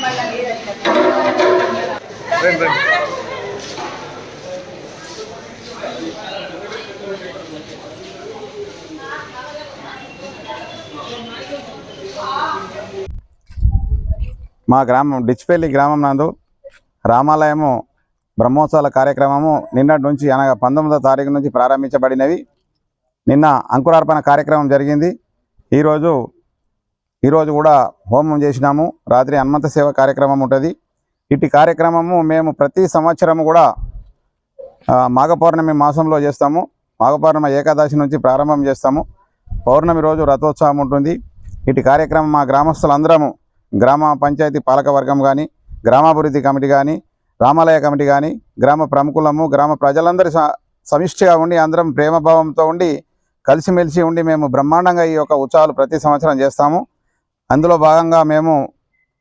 మా గ్రామం డిచ్పల్లి గ్రామం నందు రామాలయము బ్రహ్మోత్సవాల కార్యక్రమము నిన్నటి నుంచి అనగా పంతొమ్మిదో తారీఖు నుంచి ప్రారంభించబడినవి. నిన్న అంకురార్పణ కార్యక్రమం జరిగింది. ఈరోజు ఈరోజు కూడా హోమం చేసినాము. రాత్రి హనుమంత సేవ కార్యక్రమం ఉంటుంది. ఇటు కార్యక్రమము మేము ప్రతి సంవత్సరము కూడా మాఘపౌర్ణమి మాఘ పౌర్ణమి మాసంలో చేస్తాము. మాఘ పౌర్ణమి ఏకాదశి నుంచి ప్రారంభం చేస్తాము. పౌర్ణమి రోజు రథోత్సవం ఉంటుంది. ఇటు కార్యక్రమం మా గ్రామస్తులందరము గ్రామ పంచాయతీ పాలక వర్గం కానీ గ్రామాభివృద్ధి కమిటీ కానీ రామాలయ కమిటీ కానీ గ్రామ ప్రముఖులము గ్రామ ప్రజలందరి స- సమిష్టిగా ఉండి అందరం ప్రేమభావంతో ఉండి కలిసిమెలిసి ఉండి మేము బ్రహ్మాండంగా ఈ యొక్క ఉత్సవాలు ప్రతి సంవత్సరం చేస్తాము. అందులో భాగంగా మేము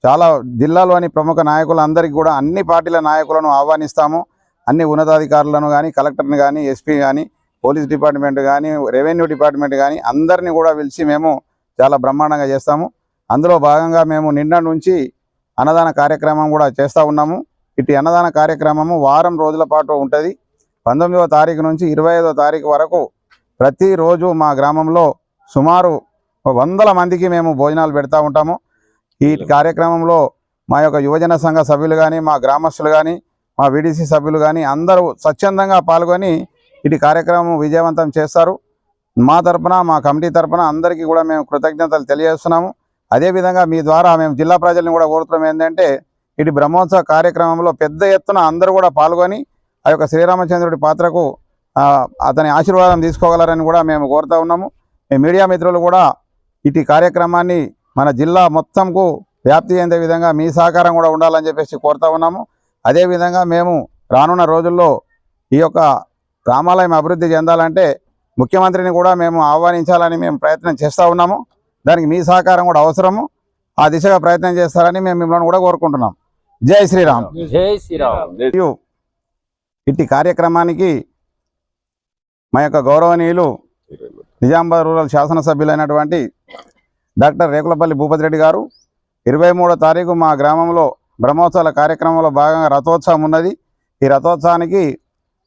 చాలా జిల్లాలోని ప్రముఖ నాయకులందరికీ కూడా అన్ని పార్టీల నాయకులను ఆహ్వానిస్తాము. అన్ని ఉన్నతాధికారులను కానీ కలెక్టర్ని కానీ ఎస్పీ కానీ పోలీస్ డిపార్ట్మెంట్ కానీ రెవెన్యూ డిపార్ట్మెంట్ కానీ అందరినీ కూడా పిలిచి మేము చాలా బ్రహ్మాండంగా చేస్తాము. అందులో భాగంగా మేము నిన్న నుంచి అన్నదాన కార్యక్రమం కూడా చేస్తూ ఉన్నాము. ఇటు అన్నదాన కార్యక్రమము వారం రోజుల పాటు ఉంటుంది. పంతొమ్మిదవ తారీఖు నుంచి ఇరవై ఐదవ తారీఖు వరకు ప్రతిరోజు మా గ్రామంలో సుమారు వందల మందికి మేము భోజనాలు పెడతా ఉంటాము. ఈ కార్యక్రమంలో మా యొక్క యువజన సంఘ సభ్యులు కానీ మా గ్రామస్తులు కానీ మా విడిసి సభ్యులు కానీ అందరూ స్వచ్ఛందంగా పాల్గొని ఇటు కార్యక్రమం విజయవంతం చేస్తారు. మా తరపున మా కమిటీ తరపున అందరికీ కూడా మేము కృతజ్ఞతలు తెలియజేస్తున్నాము. అదేవిధంగా మీ ద్వారా మేము జిల్లా ప్రజల్ని కూడా కోరుతున్నాం ఏంటంటే ఇటు బ్రహ్మోత్సవ కార్యక్రమంలో పెద్ద ఎత్తున అందరూ కూడా పాల్గొని ఆ యొక్క శ్రీరామచంద్రుడి పాత్రకు అతని ఆశీర్వాదం తీసుకోగలరని కూడా మేము కోరుతా ఉన్నాము. మీ మీడియా మిత్రులు కూడా ఇటు కార్యక్రమాన్ని మన జిల్లా మొత్తంకు వ్యాప్తి చెందే విధంగా మీ సహకారం కూడా ఉండాలని చెప్పేసి కోరుతా ఉన్నాము. అదేవిధంగా మేము రానున్న రోజుల్లో ఈ యొక్క రామాలయం అభివృద్ధి చెందాలంటే ముఖ్యమంత్రిని కూడా మేము ఆహ్వానించాలని మేము ప్రయత్నం చేస్తూ ఉన్నాము. దానికి మీ సహకారం కూడా అవసరము. ఆ దిశగా ప్రయత్నం చేస్తారని మేము మిమ్మల్ని కూడా కోరుకుంటున్నాం. జై శ్రీరామ్. జై శ్రీరామ్. ఇట్టి కార్యక్రమానికి మా యొక్క గౌరవనీయులు నిజామాబాద్ రూరల్ శాసనసభ్యులైనటువంటి డాక్టర్ రేకులపల్లి భూపతి రెడ్డి గారు. ఇరవై మూడో తారీఖు మా గ్రామంలో బ్రహ్మోత్సవాల కార్యక్రమంలో భాగంగా రథోత్సవం ఉన్నది. ఈ రథోత్సవానికి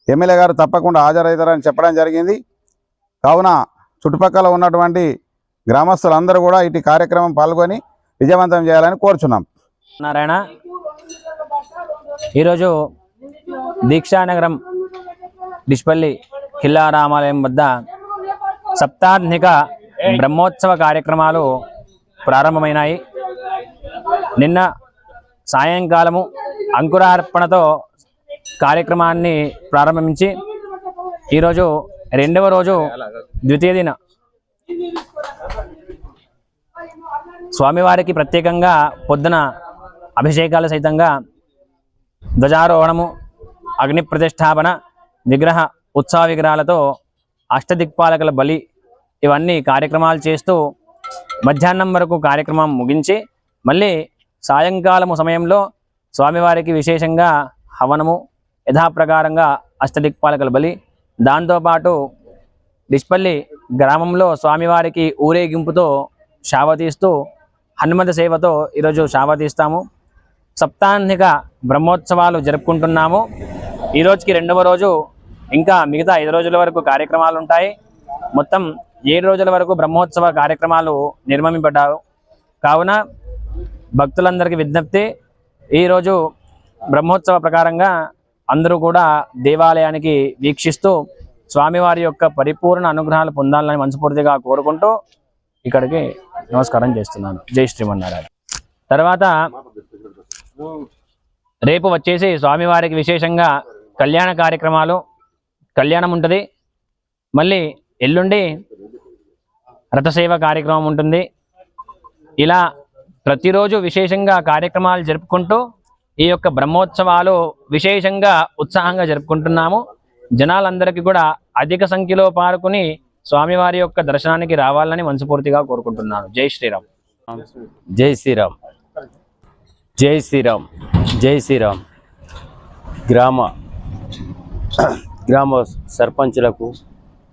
ఎమ్మెల్యే గారు తప్పకుండా హాజరవుతారని చెప్పడం జరిగింది. కావున చుట్టుపక్కల ఉన్నటువంటి గ్రామస్తులందరూ కూడా ఇటు కార్యక్రమం పాల్గొని విజయవంతం చేయాలని కోరుచున్నాం. నారాయణ ఈరోజు దీక్షానగరం డిష్పల్లి కిల్లా రామాలయం వద్ద సప్తాధిక బ్రహ్మోత్సవ కార్యక్రమాలు ప్రారంభమైనాయి. నిన్న సాయంకాలము అంకురార్పణతో కార్యక్రమాన్ని ప్రారంభించి ఈరోజు రెండవ రోజు ద్వితీయ దిన. స్వామివారికి ప్రత్యేకంగా పొద్దున అభిషేకాలు సైతంగా ధ్వజారోహణము అగ్ని ప్రతిష్టాపన విగ్రహ ఉత్సవ విగ్రహాలతో అష్టదిక్పాలకల బలి ఇవన్నీ కార్యక్రమాలు చేస్తూ మధ్యాహ్నం వరకు కార్యక్రమం ముగించి మళ్ళీ సాయంకాలము సమయంలో స్వామివారికి విశేషంగా హవనము యథాప్రకారంగా అష్టదిక్పాలకల బలి. దాంతోపాటు డిష్పల్లి గ్రామంలో స్వామివారికి ఊరేగింపుతో శావ తీస్తూ హనుమంత సేవతో ఈరోజు శావ తీస్తాము. సప్తాహ్నిక బ్రహ్మోత్సవాలు జరుపుకుంటున్నాము. ఈ రోజుకి రెండవ రోజు ఇంకా మిగతా ఐదు రోజుల వరకు కార్యక్రమాలు ఉంటాయి. మొత్తం ఏడు రోజుల వరకు బ్రహ్మోత్సవ కార్యక్రమాలు నిర్మమింపడ్డారు కావున భక్తులందరికీ విజ్ఞప్తి ఈరోజు బ్రహ్మోత్సవ ప్రకారంగా అందరూ కూడా దేవాలయానికి వీక్షిస్తూ స్వామివారి యొక్క పరిపూర్ణ అనుగ్రహాలు పొందాలని మనస్ఫూర్తిగా కోరుకుంటూ ఇక్కడికి నమస్కారం చేస్తున్నాను. జై శ్రీమన్నారాయణ. తర్వాత రేపు వచ్చేసి స్వామివారికి విశేషంగా కళ్యాణ కార్యక్రమాలు కళ్యాణం ఉంటుంది. మళ్ళీ ఎల్లుండి రథసేవ కార్యక్రమం ఉంటుంది. ఇలా ప్రతిరోజు విశేషంగా కార్యక్రమాలు జరుపుకుంటూ ఈ యొక్క బ్రహ్మోత్సవాలు విశేషంగా ఉత్సాహంగా జరుపుకుంటున్నాము. జనాలందరికీ కూడా అధిక సంఖ్యలో పాల్గొని స్వామివారి యొక్క దర్శనానికి రావాలని మనస్ఫూర్తిగా కోరుకుంటున్నాను. జై శ్రీరామ్. జై శ్రీరామ్. జై శ్రీరామ్. జై శ్రీరామ్. గ్రామ గ్రామ సర్పంచులకు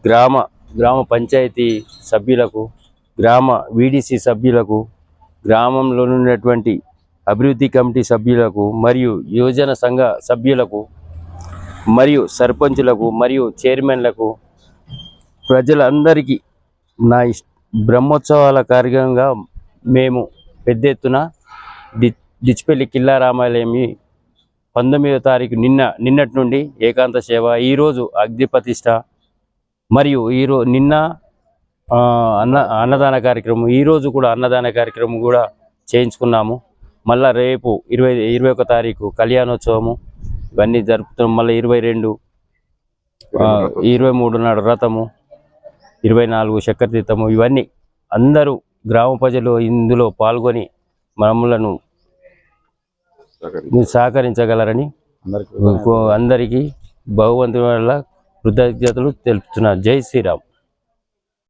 గ్రామ గ్రామ పంచాయతీ సభ్యులకు గ్రామ వీడిసి సభ్యులకు గ్రామంలో ఉన్నటువంటి అభివృద్ధి కమిటీ సభ్యులకు మరియు యువజన సంఘ సభ్యులకు మరియు సర్పంచులకు మరియు చైర్మన్లకు ప్రజలందరికీ నా ఇష్ బ్రహ్మోత్సవాల కార్యక్రమంగా మేము పెద్ద ఎత్తున డి డిచ్పల్లి కిల్లా పంతొమ్మిదో తారీఖు నిన్న నిన్నటి నుండి ఏకాంత సేవ ఈరోజు అగ్నిప్రతిష్ట మరియు ఈరో నిన్న అన్న అన్నదాన కార్యక్రమం ఈరోజు కూడా అన్నదాన కార్యక్రమం కూడా చేయించుకున్నాము. మళ్ళీ రేపు ఇరవై ఇరవై ఒక తారీఖు కళ్యాణోత్సవము ఇవన్నీ జరుపుతున్నాం. మళ్ళీ ఇరవై రెండు ఇరవై మూడు నాడు రథము ఇరవై నాలుగు చక్కెర తీర్థము ఇవన్నీ అందరూ గ్రామ ప్రజలు ఇందులో పాల్గొని మమ్మలను సహకరించగలరని అందరికీ అందరికీ భగవంతుని వల్ల కృతజ్ఞతలు తెలుపుతున్నారు జై శ్రీరామ్.